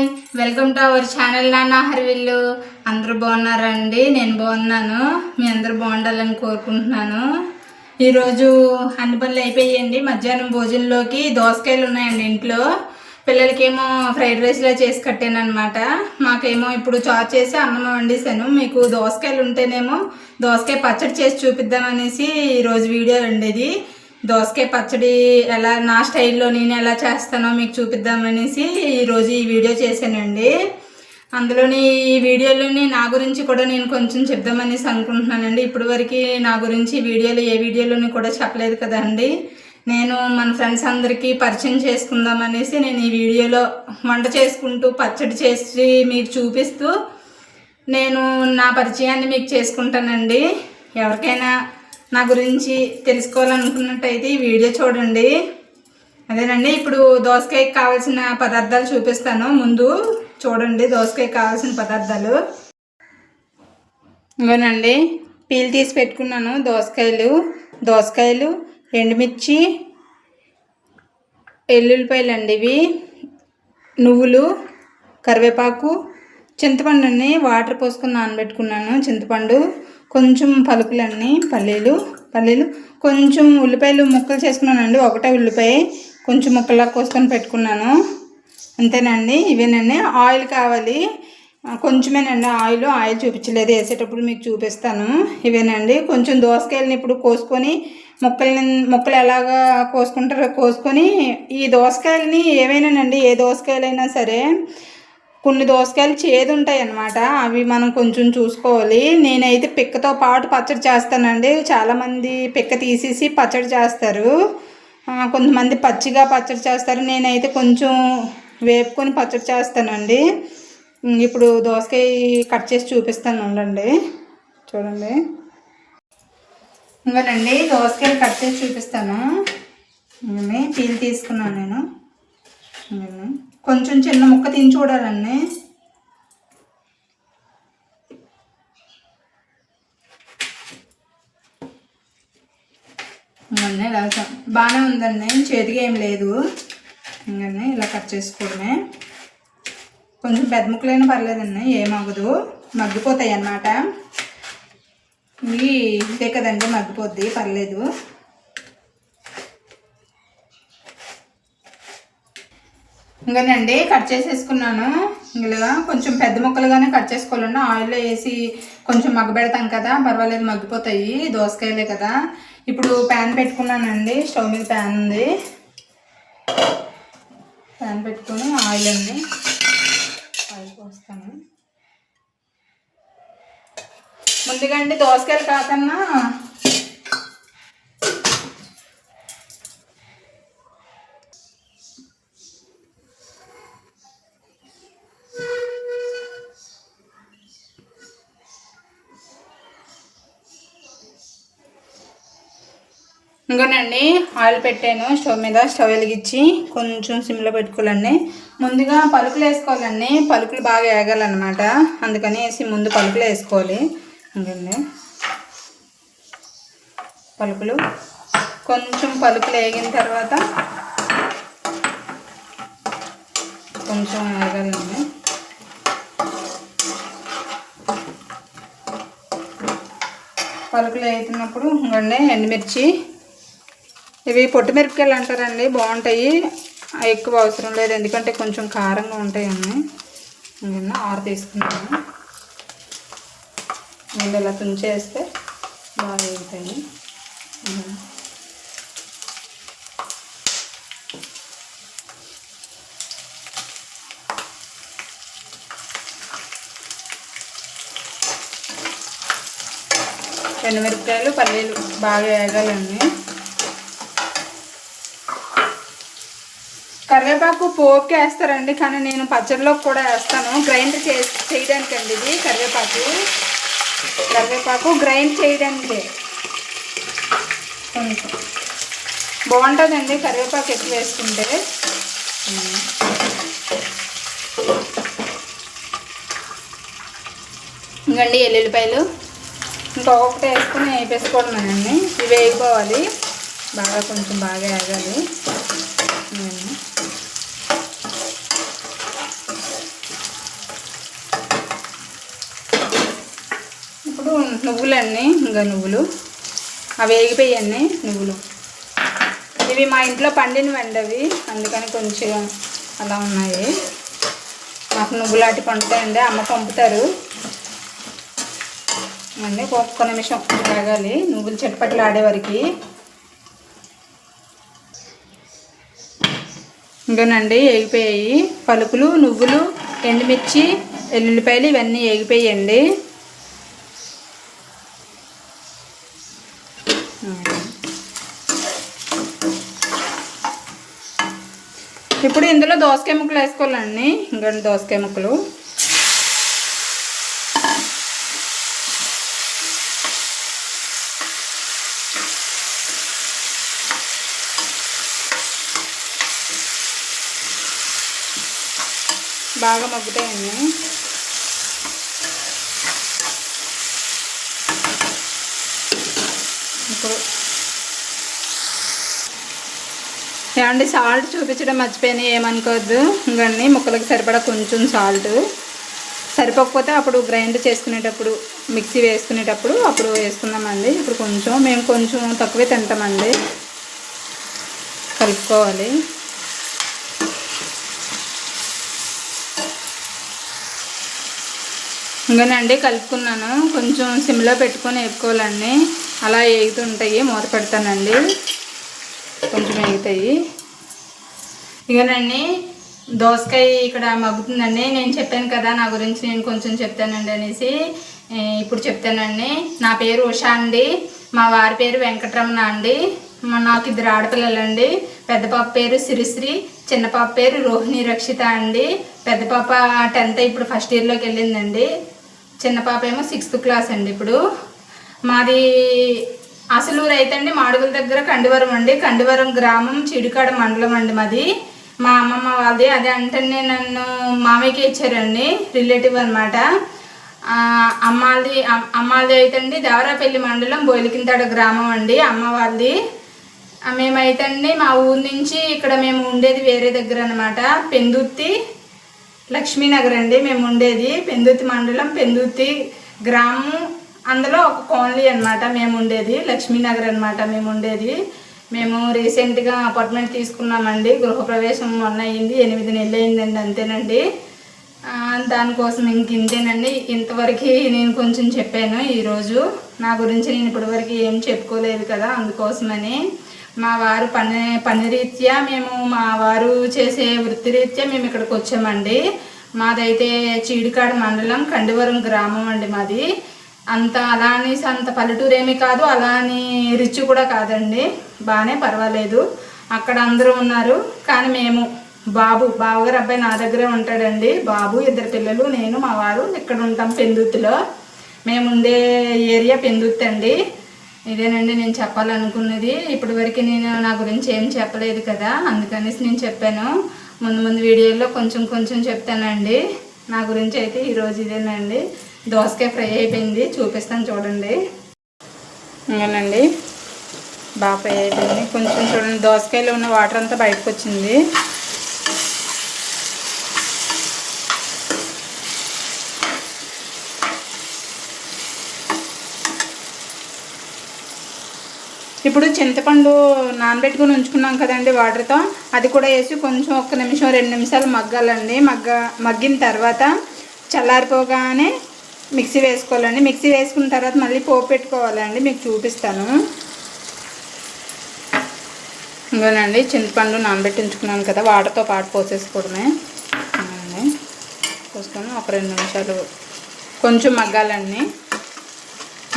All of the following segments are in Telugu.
Hi. Welcome to our channel నాన్న హరివిల్లు. అందరూ బాగున్నారండి? నేను బాగున్నాను. మీ అందరూ బాగుండాలని కోరుకుంటున్నాను. ఈరోజు అన్ని పనులు అయిపోయాయండి. మధ్యాహ్నం భోజనంలోకి దోసకాయలు ఉన్నాయండి ఇంట్లో. పిల్లలకేమో ఫ్రైడ్ రైస్లో చేసి కట్టాను అనమాట మాకేమో ఇప్పుడు చార్ చేసి అన్నం వండేసాను మీకు దోసకాయలు ఉంటేనేమో దోసకాయ పచ్చడి చేసి చూపిద్దామనేసి ఈరోజు వీడియో ఉండేది. దోసకాయ పచ్చడి ఎలా నా స్టైల్లో నేను ఎలా చేస్తానో మీకు చూపిద్దామనేసి ఈరోజు ఈ వీడియో చేశానండి. అందులోని ఈ వీడియోలోని నా గురించి కూడా నేను కొంచెం చెప్దామనేసి అనుకుంటున్నానండి. ఇప్పటి వరకు నా గురించి వీడియోలు ఏ వీడియోలోని కూడా చెప్పలేదు కదండి. నేను మన ఫ్రెండ్స్ అందరికీ పరిచయం చేసుకుందామనేసి నేను ఈ వీడియోలో వంట చేసుకుంటూ పచ్చడి చేసి మీకు చూపిస్తూ నేను నా పరిచయాన్ని మీకు చేసుకుంటానండి. ఎవరికైనా నా గురించి తెలుసుకోవాలనుకున్నట్టయితే ఈ వీడియో చూడండి. అదేనండి ఇప్పుడు దోసకాయకి కావాల్సిన పదార్థాలు చూపిస్తాను. ముందు చూడండి దోసకాయకి కావాల్సిన పదార్థాలు. ఇవ్వనండి పీల్ తీసి పెట్టుకున్నాను దోసకాయలు. దోసకాయలు ఎండుమిర్చి ఎల్లుల్లిపాయలు అండి ఇవి. నువ్వులు కరివేపాకు చింతపండు అండి వాటర్ పోసుకొని నానబెట్టుకున్నాను చింతపండు. కొంచెం పలుకులన్నీ పల్లీలు పల్లీలు కొంచెం ఉల్లిపాయలు ముక్కలు చేసుకున్నానండి. ఒకటే ఉల్లిపాయ కొంచెం ముక్కలా కోసుకొని పెట్టుకున్నాను. అంతేనండి. ఇవేనండి. ఆయిల్ కావాలి. కొంచెమేనండి. ఆయిల్ ఆయిల్ చూపించలేదు. వేసేటప్పుడు మీకు చూపిస్తాను. ఇవేనండి. కొంచెం దోసకాయలని ఇప్పుడు కోసుకొని ముక్కల్ని ముక్కలు ఎలాగా కోసుకుంటారో కోసుకొని ఈ దోసకాయలని ఏవైనానండి ఏ దోసకాయలైనా సరే కొన్ని దోసకాయలు చేదు ఉంటాయి అన్నమాట అవి మనం కొంచెం చూసుకోవాలి. నేనైతే పిక్కతో పాటు పచ్చడి చేస్తానండి. చాలామంది పిక్క తీసేసి పచ్చడి చేస్తారు. కొంతమంది పచ్చిగా పచ్చడి చేస్తారు. నేనైతే కొంచెం వేపుకొని పచ్చడి చేస్తానండి. ఇప్పుడు దోసకాయ కట్ చేసి చూపిస్తాను ఉండండి. చూడండి. ఇంకోనండి దోసకాయలు కట్ చేసి చూపిస్తాను. పీల్ తీసుకున్నాను నేను. కొంచెం చిన్న ముక్క తిని చూడాలండి ఇంకనే ఇలా బాగానే ఉందండి చేతికి ఏం లేదు. ఇంకనే ఇలా కట్ చేసుకోవడమే కొంచెం పెద్ద ముక్కలైనా పర్లేదండి ఏమవ్వదు. మగ్గిపోతాయి అన్నమాట ఇవి ఇదే కదండి మగ్గిపోద్ది పర్లేదు. ఇంకానండి కట్ చేసేసుకున్నాను. ఇలా కొంచెం పెద్ద ముక్కలుగానే కట్ చేసుకోవాలండి ఆయిల్లో వేసి కొంచెం మగ్గబెడతాం కదా పర్వాలేదు మగ్గిపోతాయి దోసకాయలే కదా. ఇప్పుడు ప్యాన్ పెట్టుకున్నానండి స్టవ్ మీద ప్యాన్ ఉంది. ప్యాన్ పెట్టుకొని ఆయిల్ అండి ఆయిల్ పోస్తాను. ముందుగా అండి దోసకాయలు కాకన్నా ఇంకోనండి ఆయిల్ పెట్టాను. స్టవ్ మీద స్టవ్ వెలిగించి కొంచెం సిమ్లో పెట్టుకోవాలండి. ముందుగా పలుకులు వేసుకోవాలండి. పలుకులు బాగా వేగాలన్నమాట అందుకని వేసి ముందు పలుకులు వేసుకోవాలి. ఇంకండి. పలుకులు. కొంచెం పలుకులు వేగిన తర్వాత కొంచెం వేగాలండి పలుకులు వేగుతున్నప్పుడు ఇంకండి ఎండుమిర్చి ఇవి పొట్టు మిరపకాయలు అంటారండి బాగుంటాయి. అవి ఎక్కువ అవసరం లేదు ఎందుకంటే కొంచెం కారంగా ఉంటాయి అన్నీ. ఆరు తీసుకున్నాను. నేను ఇలా తుంచేస్తే బాగా వేగుతాయి ఉమ్. ఎండుమిరపకాయలు పల్లీలు బాగా వేగాలండి. కరివేపాకు పోపుకి వేస్తారండి కానీ నేను పచ్చడిలో కూడా వేస్తాను. గ్రైండ్ చే చేయడానికి అండి ఇది కరివేపాకు. కరివేపాకు గ్రైండ్ చేయడానికి. కొంచెం బాగుంటుందండి కరివేపాకు ఎక్కువ వేసుకుంటే. ఇంకండి ఎల్లుల్లిపాయలు. ఇంకొకటి వేసుకుని వేపేసుకోవడమేనండి. ఇవి వేయిపోవాలి బాగా కొంచెం బాగా వేగాలి ఇవన్నీ. నువ్వులన్నీ ఇంకా నువ్వులు. అవి వేగిపోయాయి నువ్వులు. ఇవి మా ఇంట్లో పండినవండి అవి అందుకని కొంచెం అలా ఉన్నాయి. మాకు నువ్వులాంటి పండుతాయండి అమ్మ పంపుతారు. అండి ఒక్క నిమిషం తాగాలి నువ్వులు చెట్పట్లు ఆడేవారికి. ఇంకానండి వేగిపోయాయి పలుకులు నువ్వులు ఎండుమిర్చి ఎల్లుల్లిపాయలు ఇవన్నీ వేగిపోయాయండి ఇప్పుడు ఇందులో దోసకాయ ముక్కలు వేసుకోవాలండి. ఇంకా దోసకాయ ముక్కలు. బాగా మగ్గుతాయండి. ఇప్పుడు ఏమండి సాల్ట్ చూపించడం మర్చిపోయినా ఏమనుకోవద్దు. ఇంకండి ముక్కలకు సరిపడా కొంచెం సాల్ట్ సరిపోకపోతే అప్పుడు గ్రైండ్ చేసుకునేటప్పుడు మిక్సీ వేసుకునేటప్పుడు అప్పుడు వేసుకుందామండి. ఇప్పుడు కొంచెం మేము కొంచెం తక్కువే తింటామండి. కలుపుకోవాలి. ఇంకానండి కలుపుకున్నాను. కొంచెం సిమ్లో పెట్టుకొని వేపుకోవాలండి. అలా వేగుతుంటాయి మూత పెడతానండి. కొంచెం వేగుతాయి ఇకనండి దోసకాయ ఇక్కడ మగ్గుతుందండి. నేను చెప్పాను కదా నా గురించి నేను కొంచెం చెప్తానండి అనేసి. ఇప్పుడు చెప్తానండి. నా పేరు ఉషా అండి. మా వారి పేరు వెంకటరమణ అండి. నాకు ఇద్దరు ఆడపిల్లలండి. పెద్ద పాప పేరు సిరిశ్రీ చిన్న పాప పేరు రోహిణి రక్షిత అండి. పెద్ద పాప టెన్త్ ఇప్పుడు ఫస్ట్ ఇయర్లోకి వెళ్ళిందండి. చిన్న పాప ఏమో సిక్స్త్ క్లాస్ అండి ఇప్పుడు. మాది అసలు రైతండి మాడుగుల దగ్గర కండివరం అండి. కండివరం గ్రామం చిడికాడ మండలం అండి మాది. మా అమ్మమ్మ వాళ్ళది. అదే అంటే నన్ను మామయ్యకి ఇచ్చారండి. రిలేటివ్ అనమాట అమ్మాలది అమ్- అమ్మాలది అయితండి దేవరాపల్లి మండలం బోయిలకింతాడ గ్రామం అండి. అమ్మ వాళ్ళది. ఆ, మేమైతండి మా ఊరు నుంచి ఇక్కడ మేము ఉండేది వేరే దగ్గర అనమాట పెందుర్తి లక్ష్మీనగర్ అండి మేము ఉండేది. పెందుర్తి మండలం పెందుర్తి గ్రామం అందులో ఒక కాలనీ అన్నమాట మేము ఉండేది లక్ష్మీనగర్ అన్నమాట మేము ఉండేది. మేము రీసెంట్గా అపార్ట్మెంట్ తీసుకున్నామండి గృహప్రవేశం మొన్న అయింది ఎనిమిది నెలలు అయిందండి అంతేనండి దానికోసం ఇంక ఇంతేనండి. ఇంతవరకు నేను కొంచెం చెప్పాను ఈరోజు. నా గురించి నేను ఇప్పటివరకు ఏం చెప్పుకోలేదు కదా అందుకోసమని. మా వారు పని పని రీత్యా మేము మా వారు చేసే వృత్తిరీత్యా మేము ఇక్కడికి వచ్చామండి మాదైతే చీడికాడ మండలం కండివరం గ్రామం అండి మాది. అంత అలా అనేసి అంత పల్లెటూరు ఏమీ కాదు అలా అని రిచ్ కూడా కాదండి. బాగానే పర్వాలేదు. అక్కడ అందరూ ఉన్నారు. కానీ మేము బాబు బావగారు అబ్బాయి నా దగ్గరే ఉంటాడండి. బాబు ఇద్దరు పిల్లలు నేను మా వారు ఇక్కడ ఉంటాం పెందుత్తులో మేము ఉండే ఏరియా పెందుర్తి అండి. ఇదేనండి నేను చెప్పాలనుకున్నది. ఇప్పటి వరకు నేను నా గురించి ఏం చెప్పలేదు కదా. అందుకనేసి నేను చెప్పాను. ముందు ముందు వీడియోలో కొంచెం కొంచెం చెప్తానండి. నా గురించి అయితే ఈరోజు ఇదేనండి. దోసకాయ ఫ్రై అయిపోయింది. చూపిస్తాను చూడండి. ఇంకానండి బాగా ఫ్రై అయిపోయింది. కొంచెం చూడండి దోసకాయలో ఉన్న వాటర్ అంతా బయటకు వచ్చింది. ఇప్పుడు చింతపండు నానబెట్టుకుని ఉంచుకున్నాం కదండి వాటర్తో. అది కూడా వేసి కొంచెం ఒక్క నిమిషం రెండు నిమిషాలు మగ్గాలండి. మగ్గ మగ్గిన తర్వాత చల్లారిపోగానే మిక్సీ వేసుకోవాలండి. మిక్సీ వేసుకున్న తర్వాత మళ్ళీ పోపు పెట్టుకోవాలండి. మీకు చూపిస్తాను. ఇంకోనండి చింతపండు నానబెట్టి ఉంచుకున్నాను కదా వాటర్తో పాటు పోసేసుకోవడమే. అవునండి. పోసుకొని ఒక రెండు నిమిషాలు కొంచెం మగ్గాలండి.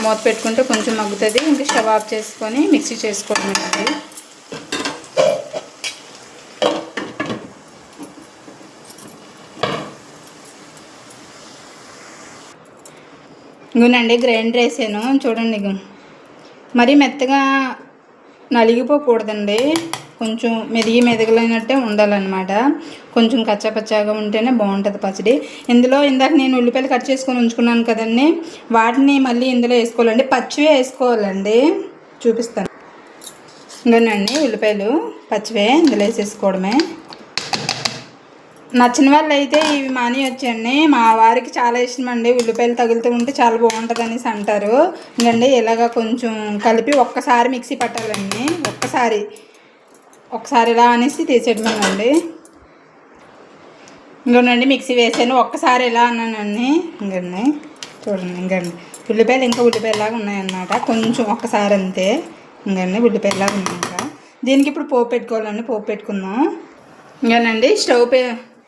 మూత పెట్టుకుంటే కొంచెం మగ్గుతుంది. ఇంకా స్టవ్ ఆఫ్ చేసుకొని మిక్సీ చేసుకోవడమేనండి. ఇంకోనండి గ్రైండర్ వేసాను. చూడండి ఇగో. మరీ మెత్తగా నలిగిపోకూడదండి. కొంచెం మెదిగి మెదగలేనట్టే ఉండాలన్నమాట. కొంచెం కచ్చాపచ్చాగా ఉంటేనే బాగుంటుంది పచ్చడి. ఇందులో ఇందాక నేను ఉల్లిపాయలు కట్ చేసుకొని ఉంచుకున్నాను కదండి వాటిని మళ్ళీ ఇందులో వేసుకోవాలండి. పచ్చివే వేసుకోవాలండి. చూపిస్తాను. ఇంకోనండి ఉల్లిపాయలు పచ్చివే ఇందులో వేసేసుకోవడమే. నచ్చిన వాళ్ళు అయితే ఇవి మాని వచ్చండి మా వారికి చాలా ఇష్టం అండి. ఉల్లిపాయలు తగులుతూ ఉంటే చాలా బాగుంటుంది అనేసి అంటారు. ఇంకండి ఇలాగ కొంచెం కలిపి ఒక్కసారి మిక్సీ పట్టాలండి. ఒక్కసారి ఒకసారి ఇలా అనేసి తీసేయడమేనండి ఇంకోనండి మిక్సీ వేసాను. ఒక్కసారి ఇలా అన్నానండి. ఇంకండి చూడండి ఇంకండి. ఉల్లిపాయలు ఇంకా ఉల్లిపాయలాగా ఉన్నాయన్నమాట. కొంచెం ఒక్కసారి అంతే. ఇంకండి ఉల్లిపాయలాగా ఉన్నాయి ఇంకా దీనికి ఇప్పుడు పోపు పెట్టుకోవాలండి. పోపు పెట్టుకుందాం. ఇంకానండి స్టవ్ పే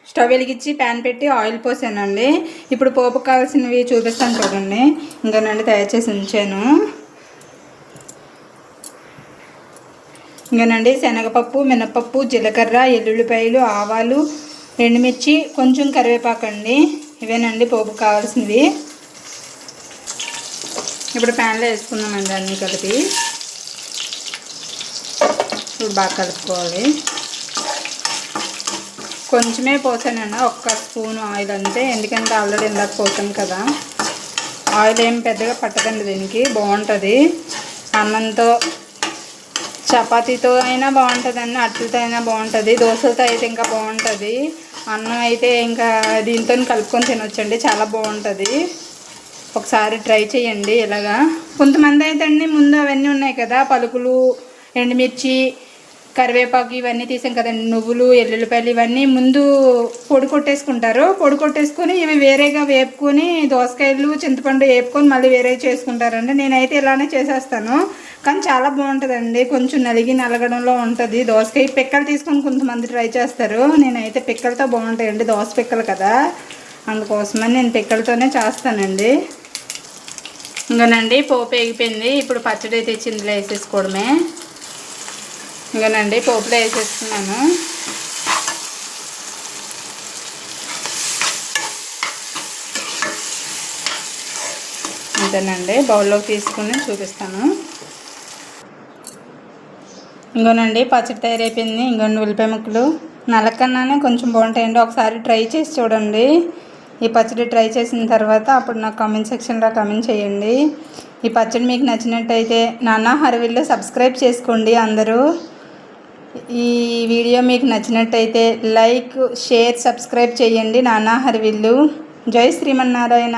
స్టవ్ వెలిగించి ప్యాన్ పెట్టి ఆయిల్ పోసానండి. ఇప్పుడు పోపు కావాల్సినవి చూపిస్తాను చూడండి. ఇంకానండి తయారు చేసి ఉంచాను. ఇంకానండి శనగపప్పు మినపప్పు జీలకర్ర ఎల్లుల్లిపాయలు ఆవాలు ఎండుమిర్చి కొంచెం కరివేపాకు అండి. ఇవేనండి పోపు కావాల్సినవి. ఇప్పుడు ప్యాన్లో వేసుకుందామండి అన్నీ కలిపి. ఇప్పుడు బాగా కలుపుకోవాలి. కొంచెమే పోసానండి ఒక్క స్పూన్ ఆయిల్ అంతే. ఎందుకంటే ఆల్రెడీ ఇందాక పోసాం కదా. ఆయిల్ ఏం పెద్దగా పట్టదండి దీనికి. బాగుంటుంది. అన్నంతో చపాతీతో అయినా బాగుంటుందండి అట్లతో అయినా బాగుంటుంది. దోశలతో అయితే ఇంకా బాగుంటుంది. అన్నం అయితే ఇంకా దీంతో కలుపుకొని తినొచ్చండి. చాలా బాగుంటుంది. ఒకసారి ట్రై చేయండి ఇలాగా. కొంతమంది అయితే అండి ముందు అవన్నీ ఉన్నాయి కదా. పలుకులు ఎండుమిర్చి కరివేపాకు ఇవన్నీ తీసాం కదండి. నువ్వులు ఎల్లుల్లిపాయలు ఇవన్నీ ముందు పొడి కొట్టేసుకుంటారు. పొడి కొట్టేసుకొని ఇవి వేరేగా వేపుకొని దోసకాయలు చింతపండు వేపుకొని మళ్ళీ వేరే చేసుకుంటారండి. నేనైతే ఇలానే చేసేస్తాను. కానీ చాలా బాగుంటుందండి. కొంచెం నలిగి నలగడంలో ఉంటుంది. దోసకాయ పిక్కలు తీసుకొని కొంతమంది ట్రై చేస్తారు. నేనైతే పిక్కలతో బాగుంటాయండి. దోస పిక్కలు కదా. అందుకోసమని నేను పిక్కలతోనే చేస్తానండి. ఇంకానండి పోపు ఎగిపోయింది ఇప్పుడు పచ్చడి తెచ్చిందిలో వేసేసుకోవడమే. ఇంకానండి పోపులో వేసేస్తున్నాను. అంతేనండి బౌల్లోకి తీసుకుని చూపిస్తాను. ఇంకోనండి పచ్చడి తయారైపోయింది. ఇంకోండి ఉల్లిపాయ ముక్కలు. నలకన్నానే కొంచెం బాగుంటాయండి. ఒకసారి ట్రై చేసి చూడండి. ఈ పచ్చడి ట్రై చేసిన తర్వాత అప్పుడు నాకు కామెంట్ సెక్షన్లో కామెంట్ చేయండి. ఈ పచ్చడి మీకు నచ్చినట్టయితే నాన్న హరవిల్లో సబ్స్క్రైబ్ చేసుకోండి అందరూ. ఈ వీడియో మీకు నచ్చినట్టయితే లైక్ షేర్ సబ్స్క్రైబ్ చేయండి. నాన్న హరివిల్లు. జై శ్రీమన్నారాయణ.